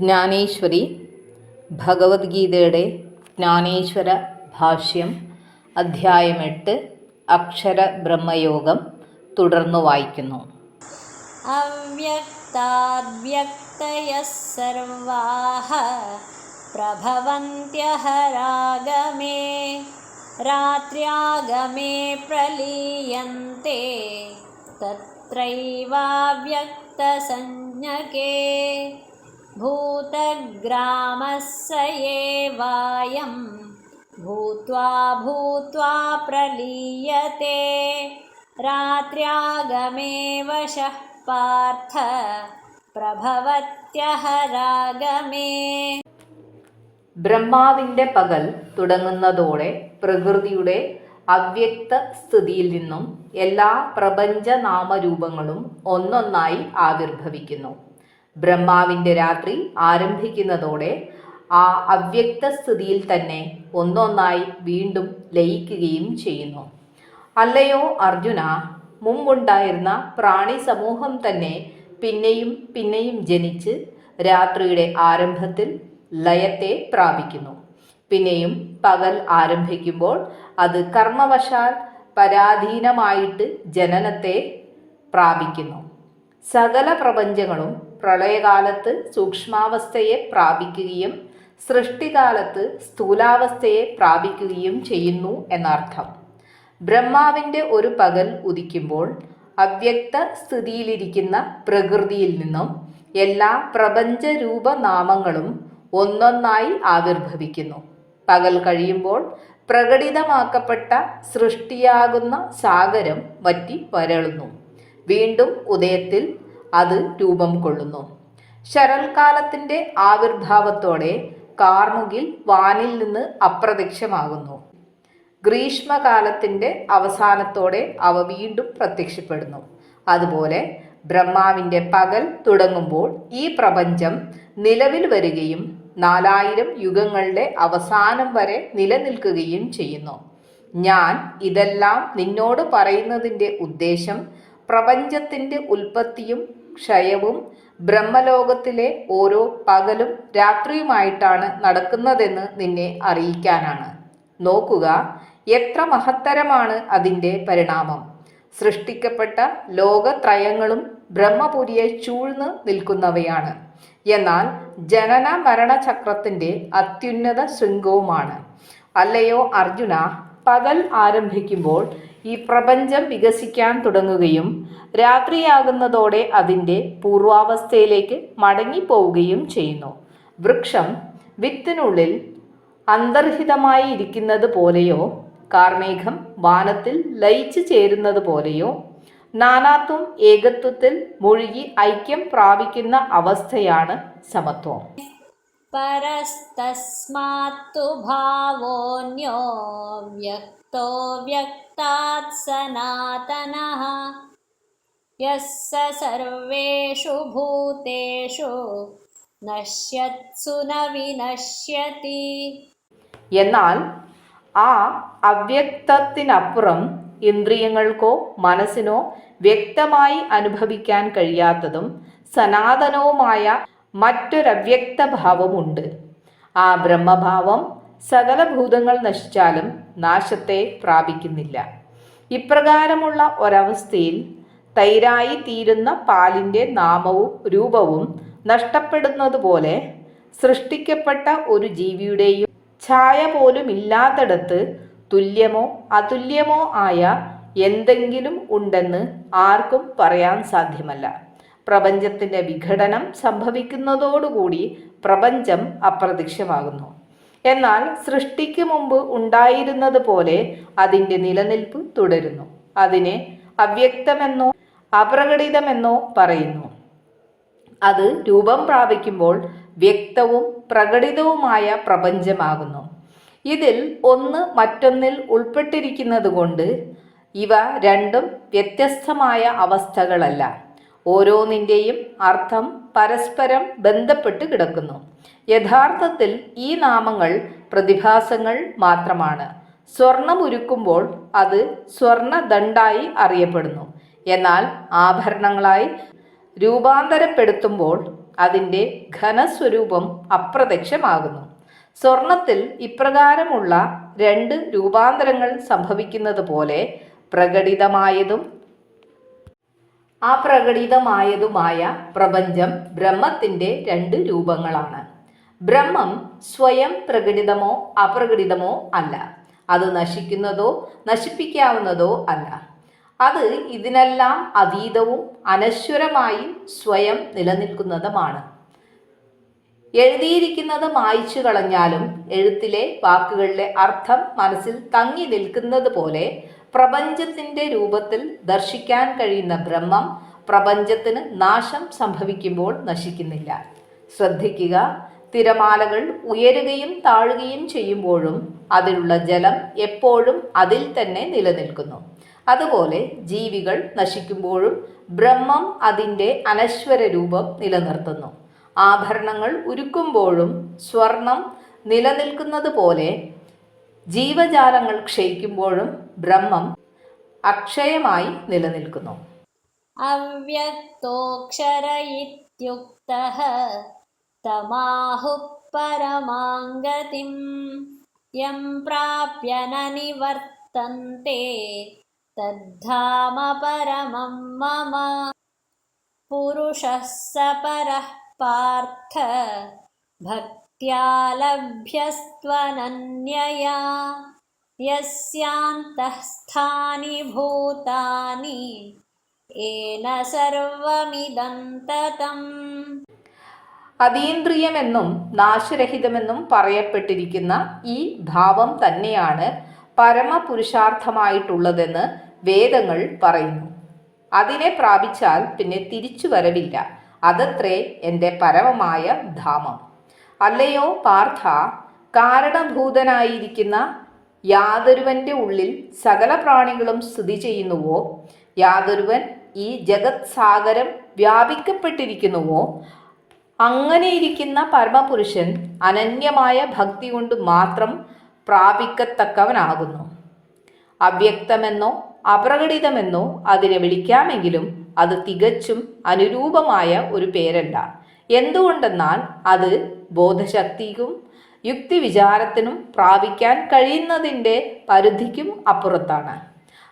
ജ്ഞാനേശ്വരി ഭഗവത്ഗീതയുടെ ജ്ഞാനേശ്വര ഭാഷ്യം അധ്യായം എട്ട് അക്ഷര ബ്രഹ്മയോഗം തുടർന്നു വായിക്കുന്നു. അവ്യക്താദ്വ്യക്തയ സർവാഹ പ്രഭവന്ത്യഹരാഗമേ രാത്ര്യാഗമേ പ്രലീയന്തെ തത്രൈവാവ്യക്തസഞ്ജ്ഞകേ. भूतग्रामः स एवायं भूत्वा भूत्वा प्रलीयते रात्र्यागमे वशः पार्थ പ്രഭവത്യഹ രാഗമേ ബ്രഹ്മാവിൻ്റെ പകൽ തുടങ്ങുന്നതോടെ പ്രകൃതിയുടെ അവ്യക്ത സ്ഥിതിയിൽ നിന്നും എല്ലാ പ്രപഞ്ച നാമരൂപങ്ങളും ഒന്നൊന്നായി ആവിർഭവിക്കുന്നു ബ്രഹ്മാവിന്റെ രാത്രി ആരംഭിക്കുന്നതോടെ ആ അവ്യക്ത സ്ഥിതിയിൽ തന്നെ ഒന്നൊന്നായി വീണ്ടും ലയിക്കുകയും ചെയ്യുന്നു. അല്ലയോ അർജുന മുമ്പുണ്ടായിരുന്ന പ്രാണി സമൂഹം തന്നെ പിന്നെയും പിന്നെയും ജനിച്ച് രാത്രിയുടെ ആരംഭത്തിൽ ലയത്തെ പ്രാപിക്കുന്നു. പിന്നെയും പകൽ ആരംഭിക്കുമ്പോൾ അത് കർമ്മവശാൽ പരാധീനമായിട്ട് ജനനത്തെ പ്രാപിക്കുന്നു. സകല പ്രപഞ്ചങ്ങളും പ്രളയകാലത്ത് സൂക്ഷ്മാവസ്ഥയെ പ്രാപിക്കുകയും സൃഷ്ടികാലത്ത് സ്ഥൂലാവസ്ഥയെ പ്രാപിക്കുകയും ചെയ്യുന്നു എന്നർത്ഥം. ബ്രഹ്മാവിന്റെ ഒരു പകൽ ഉദിക്കുമ്പോൾ അവ്യക്ത സ്ഥിതിയിലിരിക്കുന്ന പ്രകൃതിയിൽ നിന്നും എല്ലാ പ്രപഞ്ച രൂപനാമങ്ങളും ഒന്നൊന്നായി ആവിർഭവിക്കുന്നു. പകൽ കഴിയുമ്പോൾ പ്രകടിതമാക്കപ്പെട്ട സൃഷ്ടിയാകുന്ന സാഗരം വറ്റി വരളുന്നു. വീണ്ടും ഉദയത്തിൽ അത് രൂപം കൊള്ളുന്നു. ശരൽക്കാലത്തിന്റെ ആവിർഭാവത്തോടെ കാർമുകിൽ വാനിൽ നിന്ന് അപ്രത്യക്ഷമാകുന്നു. ഗ്രീഷ്മകാലത്തിന്റെ അവസാനത്തോടെ അവ വീണ്ടും പ്രത്യക്ഷപ്പെടുന്നു. അതുപോലെ ബ്രഹ്മാവിന്റെ പകൽ തുടങ്ങുമ്പോൾ ഈ പ്രപഞ്ചം നിലവിൽ വരികയും നാലായിരം യുഗങ്ങളുടെ അവസാനം വരെ നിലനിൽക്കുകയും ചെയ്യുന്നു. ഞാൻ ഇതെല്ലാം നിന്നോട് പറയുന്നതിന്റെ ഉദ്ദേശം പ്രപഞ്ചത്തിന്റെ ഉൽപ്പത്തിയും ക്ഷയവും ബ്രഹ്മലോകത്തിലെ ഓരോ പകലും രാത്രിയുമായിട്ടാണ് നടക്കുന്നതെന്ന് നിന്നെ അറിയിക്കാനാണ്. നോക്കുക എത്ര മഹത്തരമാണ് അതിന്റെ പരിണാമം. സൃഷ്ടിക്കപ്പെട്ട ലോകത്രയങ്ങളും ബ്രഹ്മപുരിയെ ചൂഴ്ന്ന് നിൽക്കുന്നവയാണ്. എന്നാൽ ജനന മരണചക്രത്തിന്റെ അത്യുന്നത ശൃംഗവുമാണ്. അല്ലയോ അർജുന പകൽ ആരംഭിക്കുമ്പോൾ ഈ പ്രപഞ്ചം വികസിക്കാൻ തുടങ്ങുകയും രാത്രിയാകുന്നതോടെ അതിന്റെ പൂർവാവസ്ഥയിലേക്ക് മടങ്ങിപ്പോവുകയും ചെയ്യുന്നു. വൃക്ഷം വിത്തിനുള്ളിൽ അന്തർഹിതമായി ഇരിക്കുന്നത് പോലെയോ കാർമേഘം വാനത്തിൽ ലയിച്ചു ചേരുന്നത് പോലെയോ നാനാത്വം ഏകത്വത്തിൽ മുഴുകി ഐക്യം പ്രാപിക്കുന്ന അവസ്ഥയാണ് സമത്വം. परस्तस्मात्तु भावोऽन्यो व्यक्तो व्यक्तात् सनातनः यः स सर्वेषु भूतेषु नश्यत्सु न विनश्यति എന്നാൽ ആ അവ്യക്തത്തിനപ്പുറം ഇന്ദ്രിയങ്ങൾക്കോ മനസ്സിനോ വ്യക്തമായി അനുഭവിക്കാൻ കഴിയാത്തതും സനാതനവുമായ മറ്റൊരവ്യക്ത ഭാവമുണ്ട് ആ ബ്രഹ്മഭാവം സകല ഭൂതങ്ങൾ നശിച്ചാലും നാശത്തെ പ്രാപിക്കുന്നില്ല. ഇപ്രകാരമുള്ള ഒരവസ്ഥയിൽ തൈരായി തീരുന്ന പാലിന്റെ നാമവും രൂപവും നഷ്ടപ്പെടുന്നതുപോലെ സൃഷ്ടിക്കപ്പെട്ട ഒരു ജീവിയുടെയും ഛായ പോലും ഇല്ലാത്തടത്ത് തുല്യമോ അതുല്യമോ ആയ എന്തെങ്കിലും ഉണ്ടെന്ന് ആർക്കും പറയാൻ സാധ്യമല്ല. പ്രപഞ്ചത്തിന്റെ വിഘടനം സംഭവിക്കുന്നതോടുകൂടി പ്രപഞ്ചം അപ്രത്യക്ഷമാകുന്നു. എന്നാൽ സൃഷ്ടിക്ക് മുമ്പ് ഉണ്ടായിരുന്നത് പോലെ അതിന്റെ നിലനിൽപ്പ് തുടരുന്നു. അതിനെ അവ്യക്തമെന്നോ അപ്രകടിതമെന്നോ പറയുന്നു. അത് രൂപം പ്രാപിക്കുമ്പോൾ വ്യക്തവും പ്രകടിതവുമായ പ്രപഞ്ചമാകുന്നു. ഇതിൽ ഒന്ന് മറ്റൊന്നിൽ ഉൾപ്പെട്ടിരിക്കുന്നത് കൊണ്ട് ഇവ രണ്ടും വ്യത്യസ്തമായ അവസ്ഥകളല്ല. ഓരോന്നിന്റെയും അർത്ഥം പരസ്പരം ബന്ധപ്പെട്ട് കിടക്കുന്നു. യഥാർത്ഥത്തിൽ ഈ നാമങ്ങൾ പ്രതിഭാസങ്ങൾ മാത്രമാണ്. സ്വർണം ഉരുക്കുമ്പോൾ അത് സ്വർണദണ്ഡായി അറിയപ്പെടുന്നു. എന്നാൽ ആഭരണങ്ങളായി രൂപാന്തരപ്പെടുത്തുമ്പോൾ അതിന്റെ ഘനസ്വരൂപം അപ്രത്യക്ഷമാകുന്നു. സ്വർണത്തിൽ ഇപ്രകാരമുള്ള രണ്ട് രൂപാന്തരങ്ങൾ സംഭവിക്കുന്നത് പോലെ പ്രകടിതമായതും അപ്രകടിതമായതുമായ പ്രപഞ്ചം ബ്രഹ്മത്തിന്റെ രണ്ട് രൂപങ്ങളാണ്. ബ്രഹ്മം സ്വയം പ്രകടിതമോ അപ്രകടിതമോ അല്ല. അത് നശിക്കുന്നതോ നശിപ്പിക്കാവുന്നതോ അല്ല. അത് ഇതിനെല്ലാം അതീതവും അനശ്വരമായി സ്വയം നിലനിൽക്കുന്നതുമാണ്. എഴുതിയിരിക്കുന്നത് മായ്ച്ചു കളഞ്ഞാലും എഴുത്തിലെ വാക്കുകളിലെ അർത്ഥം മനസ്സിൽ തങ്ങി നിൽക്കുന്നത് പോലെ പ്രപഞ്ചത്തിന്റെ രൂപത്തിൽ ദർശിക്കാൻ കഴിയുന്ന ബ്രഹ്മം പ്രപഞ്ചത്തിന് നാശം സംഭവിക്കുമ്പോൾ നശിക്കുന്നില്ല. ശ്രദ്ധിക്കുക തിരമാലകൾ ഉയരുകയും താഴുകയും ചെയ്യുമ്പോഴും അതിലുള്ള ജലം എപ്പോഴും അതിൽ തന്നെ നിലനിൽക്കുന്നു. അതുപോലെ ജീവികൾ നശിക്കുമ്പോഴും ബ്രഹ്മം അതിന്റെ അനശ്വര രൂപം നിലനിർത്തുന്നു. ആഭരണങ്ങൾ ഉരുക്കുമ്പോഴും സ്വർണം നിലനിൽക്കുന്നത് പോലെ ജീവജാലങ്ങൾ ക്ഷയിക്കുമ്പോഴും ബ്രഹ്മം അക്ഷയമായി നിലനിൽക്കുന്നു. അവ്യക്തോക്ഷര പുരുഷ പാർത്ഥ ഭക്തി परः पार्थ भक्त्या लभ्यस्त्वनन्यया यस्यान्तःस्थानि भूतानि येन सर्वमिदं ततम् അതീന്ദ്രിയമെന്നും നാശരഹിതമെന്നും പറയപ്പെട്ടിരിക്കുന്ന ഈ ഭാവം തന്നെയാണ് പരമപുരുഷാർത്ഥമായിട്ടുള്ളതെന്ന് വേദങ്ങൾ പറയുന്നു അതിനെ പ്രാപിച്ചാൽ പിന്നെ തിരിച്ചു വരവില്ല അതത്രേ എൻ്റെ പരമമായ ധാമം അല്ലയോ പാർത്ഥ കാരണഭൂതനായിരിക്കുന്ന യാതൊരുവന്റെ ഉള്ളിൽ സകല പ്രാണികളും സ്ഥിതി ചെയ്യുന്നുവോ? യാതൊരുവൻ ഈ ജഗത് സാഗരം വ്യാപിക്കപ്പെട്ടിരിക്കുന്നുവോ? അങ്ങനെയിരിക്കുന്ന പരമപുരുഷൻ അനന്യമായ ഭക്തി കൊണ്ട് മാത്രം പ്രാപിക്കത്തക്കവനാകുന്നു. അവ്യക്തമെന്നോ അപ്രകടിതമെന്നോ അതിനെ വിളിക്കാമെങ്കിലും അത് തികച്ചും അനുരൂപമായ ഒരു പേരല്ല. എന്തുകൊണ്ടെന്നാൽ അത് ബോധശക്തിക്കും യുക്തിവിചാരത്തിനും പ്രാപിക്കാൻ കഴിയുന്നതിന്റെ പരിധിക്കും അപ്പുറത്താണ്.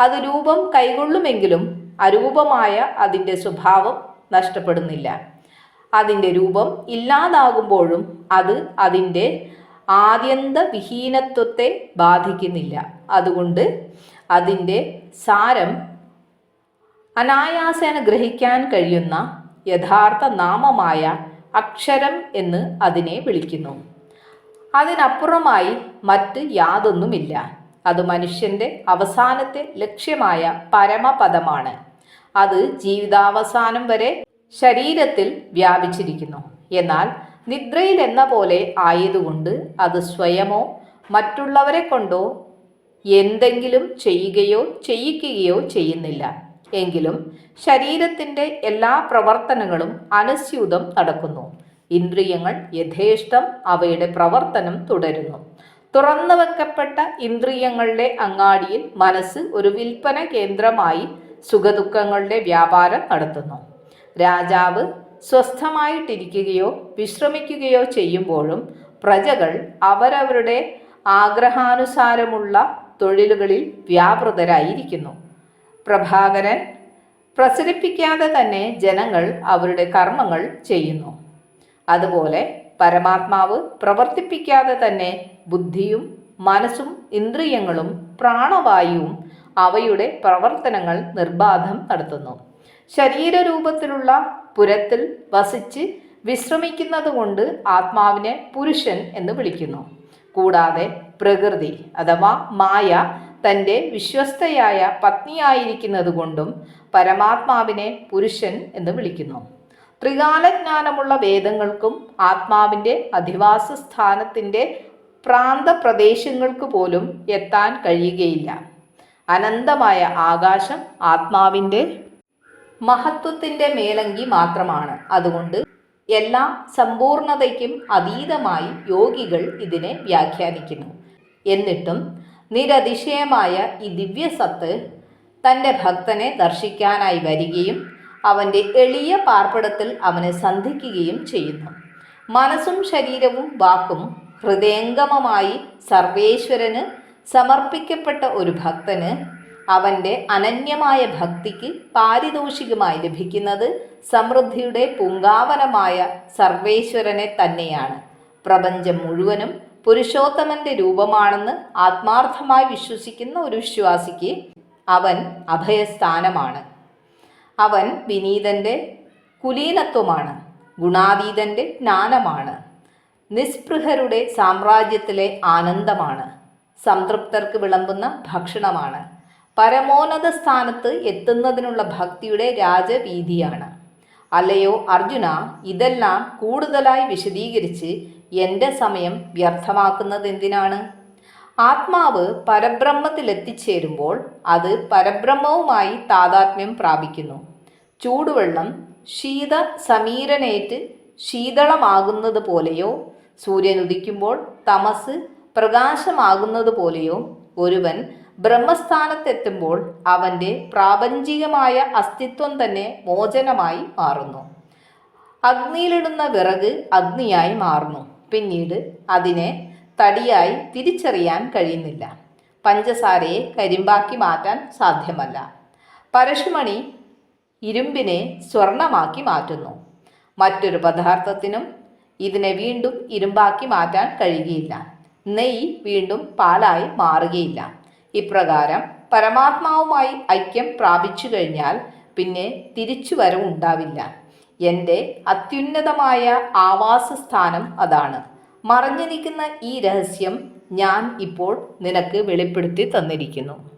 അത് രൂപം കൈകൊള്ളുമെങ്കിലും അരൂപമായ അതിന്റെ സ്വഭാവം നഷ്ടപ്പെടുന്നില്ല. അതിന്റെ രൂപം ഇല്ലാതാകുമ്പോഴും അത് അതിന്റെ ആദ്യന്ത വിഹീനത്വത്തെ ബാധിക്കുന്നില്ല. അതുകൊണ്ട് അതിന്റെ സാരം അനായാസേന ഗ്രഹിക്കാൻ കഴിയുന്ന യഥാർത്ഥ നാമമായ അക്ഷരം എന്ന് അതിനെ വിളിക്കുന്നു. അതിനപ്പുറമായി മറ്റ് യാതൊന്നുമില്ല. അത് മനുഷ്യന്റെ അവസാനത്തെ ലക്ഷ്യമായ പരമപദമാണ്. അത് ജീവിതാവസാനം വരെ ശരീരത്തിൽ വ്യാപിച്ചിരിക്കുന്നു. എന്നാൽ നിദ്രയിൽ എന്ന പോലെ ആയതുകൊണ്ട് അത് സ്വയമോ മറ്റുള്ളവരെ കൊണ്ടോ എന്തെങ്കിലും ചെയ്യുകയോ ചെയ്യിക്കുകയോ ചെയ്യുന്നില്ല. എങ്കിലും ശരീരത്തിന്റെ എല്ലാ പ്രവർത്തനങ്ങളും അനുസ്യൂതം നടക്കുന്നു. ഇന്ദ്രിയങ്ങൾ യഥേഷ്ടം അവയുടെ പ്രവർത്തനം തുടരുന്നു. തുറന്നു വെക്കപ്പെട്ട ഇന്ദ്രിയങ്ങളുടെ അങ്ങാടിയിൽ മനസ്സ് ഒരു വിൽപ്പന കേന്ദ്രമായി സുഖദുഃഖങ്ങളുടെ വ്യാപാരം നടത്തുന്നു. രാജാവ് സ്വസ്ഥമായിട്ടിരിക്കുകയോ വിശ്രമിക്കുകയോ ചെയ്യുമ്പോഴും പ്രജകൾ അവരവരുടെ ആഗ്രഹാനുസാരമുള്ള തൊഴിലുകളിൽ വ്യാപൃതരായിരിക്കുന്നു. പ്രഭാകരൻ പ്രസരിപ്പിക്കാതെ തന്നെ ജനങ്ങൾ അവരുടെ കർമ്മങ്ങൾ ചെയ്യുന്നു. അതുപോലെ പരമാത്മാവ് പ്രവർത്തിപ്പിക്കാതെ തന്നെ ബുദ്ധിയും മനസ്സും ഇന്ദ്രിയങ്ങളും പ്രാണവായുവും അവയുടെ പ്രവർത്തനങ്ങൾ നിർബാധം നടത്തുന്നു. ശരീരരൂപത്തിലുള്ള പുരത്തിൽ വസിച്ച് വിശ്രമിക്കുന്നത് കൊണ്ട് ആത്മാവിനെ പുരുഷൻ എന്ന് വിളിക്കുന്നു. കൂടാതെ പ്രകൃതി അഥവാ മായ തന്റെ വിശ്വസ്തയായ പത്നിയായിരിക്കുന്നതുകൊണ്ടും പരമാത്മാവിനെ പുരുഷൻ എന്ന് വിളിക്കുന്നു. ത്രികാലജ്ഞാനമുള്ള വേദങ്ങൾക്കും ആത്മാവിന്റെ അധിവാസ സ്ഥാനത്തിന്റെ പ്രാന്തപ്രദേശങ്ങൾക്ക് പോലും എത്താൻ കഴിയുകയില്ല. അനന്തമായ ആകാശം ആത്മാവിന്റെ മഹത്വത്തിന്റെ മേലങ്കി മാത്രമാണ്. അതുകൊണ്ട് എല്ലാ സമ്പൂർണതയ്ക്കും അതീതമായി യോഗികൾ ഇതിനെ വ്യാഖ്യാനിക്കുന്നു. എന്നിട്ടും നിരതിശയമായ ഈ ദിവ്യസത്ത് തന്റെ ഭക്തനെ ദർശിക്കാനായി വരികയും അവന്റെ എളിയ പാർപ്പിടത്തിൽ അവനെ സന്ധിക്കുകയും ചെയ്യുന്നു. മനസ്സും ശരീരവും വാക്കും ഹൃദയംഗമമായി സർവേശ്വരന് സമർപ്പിക്കപ്പെട്ട ഒരു ഭക്തന് അവന്റെ അനന്യമായ ഭക്തിക്ക് പാരിതോഷികമായി ലഭിക്കുന്നത് സമൃദ്ധിയുടെ പൂങ്കാവനമായ സർവേശ്വരനെ തന്നെയാണ്. പ്രപഞ്ചം മുഴുവനും പുരുഷോത്തമന്റെ രൂപമാണെന്ന് ആത്മാർത്ഥമായി വിശ്വസിക്കുന്ന ഒരു വിശ്വാസിക്ക് അവൻ അഭയസ്ഥാനമാണ്. അവൻ വിനീതന്റെ കുലീനത്വമാണ് ഗുണാതീതന്റെ ജ്ഞാനമാണ് നിസ്പൃഹരുടെ സാമ്രാജ്യത്തിലെ ആനന്ദമാണ് സംതൃപ്തർക്ക് വിളമ്പുന്ന ഭക്ഷണമാണ് പരമോന്നത സ്ഥാനത്ത് എത്തുന്നതിനുള്ള ഭക്തിയുടെ രാജവീതിയാണ്. അല്ലയോ അർജുന ഇതെല്ലാം കൂടുതലായി വിശദീകരിച്ച് എന്റെ സമയം വ്യർത്ഥമാക്കുന്നത് എന്തിനാണ്? ആത്മാവ് പരബ്രഹ്മത്തിലെത്തിച്ചേരുമ്പോൾ അത് പരബ്രഹ്മവുമായി താതാത്മ്യം പ്രാപിക്കുന്നു. ചൂടുവെള്ളം ശീത സമീരനേറ്റ് ശീതളമാകുന്നത് പോലെയോ സൂര്യൻ ഉദിക്കുമ്പോൾ തമസ് പ്രകാശമാകുന്നത് പോലെയോ ഒരുവൻ ബ്രഹ്മസ്ഥാനത്തെത്തുമ്പോൾ അവന്റെ പ്രാപഞ്ചികമായ അസ്തിത്വം തന്നെ മോചനമായി മാറുന്നു. അഗ്നിയിലിടുന്ന വിറക് അഗ്നിയായി മാറുന്നു. പിന്നീട് അതിനെ തടിയായി തിരിച്ചറിയാൻ കഴിയുന്നില്ല. പഞ്ചസാരയെ കരിമ്പാക്കി മാറ്റാൻ സാധ്യമല്ല. പരശുമണി ഇരുമ്പിനെ സ്വർണമാക്കി മാറ്റുന്നു. മറ്റൊരു പദാർത്ഥത്തിനും ഇതിനെ വീണ്ടും ഇരുമ്പാക്കി മാറ്റാൻ കഴിയുകയില്ല. നെയ് വീണ്ടും പാലായി മാറുകയില്ല. ഇപ്രകാരം പരമാത്മാവുമായി ഐക്യം പ്രാപിച്ചു കഴിഞ്ഞാൽ പിന്നെ തിരിച്ചു വരവുണ്ടാവില്ല എന്റെ അത്യുന്നതമായ ആവാസസ്ഥാനം അതാണ്. മറഞ്ഞിരിക്കുന്ന ഈ രഹസ്യം ഞാൻ ഇപ്പോൾ നിനക്ക് വെളിപ്പെടുത്തി തന്നിരിക്കുന്നു.